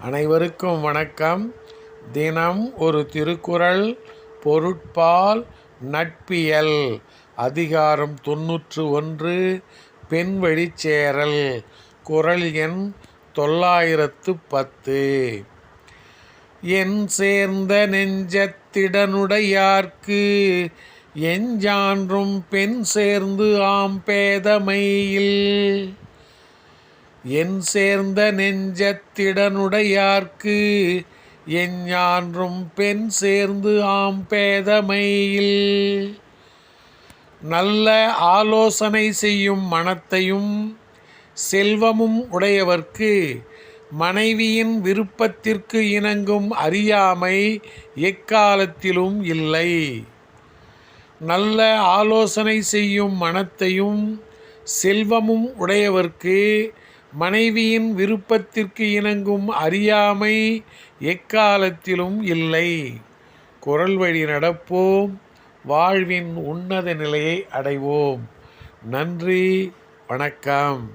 அனைவருக்கும் வணக்கம். தினம் ஒரு திருக்குறள் பொருட்பால் நட்பியல் அதிகாரம் தொன்னூற்று ஒன்று பெண் வழிச்சேரல் குரல் எண் தொள்ளாயிரத்து பத்து. என் சேர்ந்த நெஞ்சத்திடனுடையார்க்கு எஞ்சான்றும் பெண் சேர்ந்து ஆம் பேதமையில். என் சேர்ந்த நெஞ்சத்திடனுடையார்க்கு எஞ்ஞான்றும் பெண் சேர்ந்து ஆம் பேதமையில். நல்ல ஆலோசனை செய்யும் மனத்தையும் செல்வமும் உடையவர்க்கு மனைவியின் விருப்பத்திற்கு இணங்கும் அறியாமை எக்காலத்திலும் இல்லை. நல்ல ஆலோசனை செய்யும் மனத்தையும் செல்வமும் உடையவர்க்கு மனைவியின் விருப்பத்திற்கு இணங்கும் அறியாமை எக்காலத்திலும் இல்லை. குரல் வழி நடப்போம். வாழ்வின் உன்னத நிலையை அடைவோம். நன்றி. வணக்கம்.